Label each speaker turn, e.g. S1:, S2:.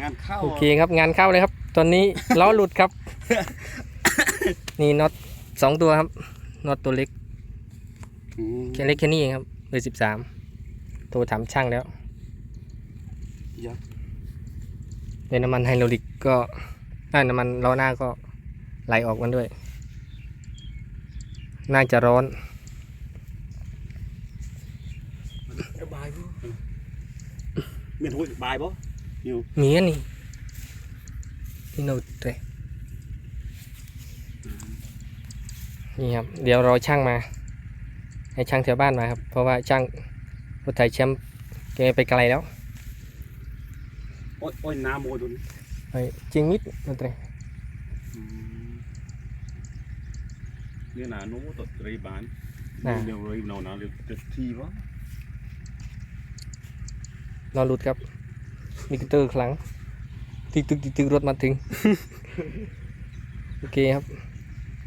S1: งานเข้า
S2: โอเคครับงานเข้าเลยครับ ตอนนี้ล้อหลุดครับ นี่น็อตสองตัวครับน็อตตัวเล็ก
S1: อืม
S2: แค่เล็กแค่นี้เองครับเบอร์สิบสามโทรถามช่างแล้ว
S1: ยักษ์
S2: ในน้ำมันไฮโดรลิกก็ได้น้ำมันล้อหน้าก็ไหลออกมันด้วย น่าจะร้อน
S1: สบายบ่เมียนหัวสบายบ่ อยู่
S2: มีอันนี่นี่โน้ตเลยนี่ครับ เดี๋ยวรอช่างมา ให้ช่างแถวบ้านมาครับ เพราะว่าช่างรถไถแชมป์แกไปไกลแล้ว
S1: โอ้ยโอ้ยน้ำโมดุน
S2: ไปจริงมิดโน้ตเลย
S1: เนี่ยนะโน้ตตรีบาน
S2: น่ะ
S1: เดี๋ยวรีบเอานะเดี๋ยวจะทีวะ
S2: นอนหลุดครับ มีกระเตอร์ครั้งตึกตึกตึกตึกรถมาถึง โอเคครับ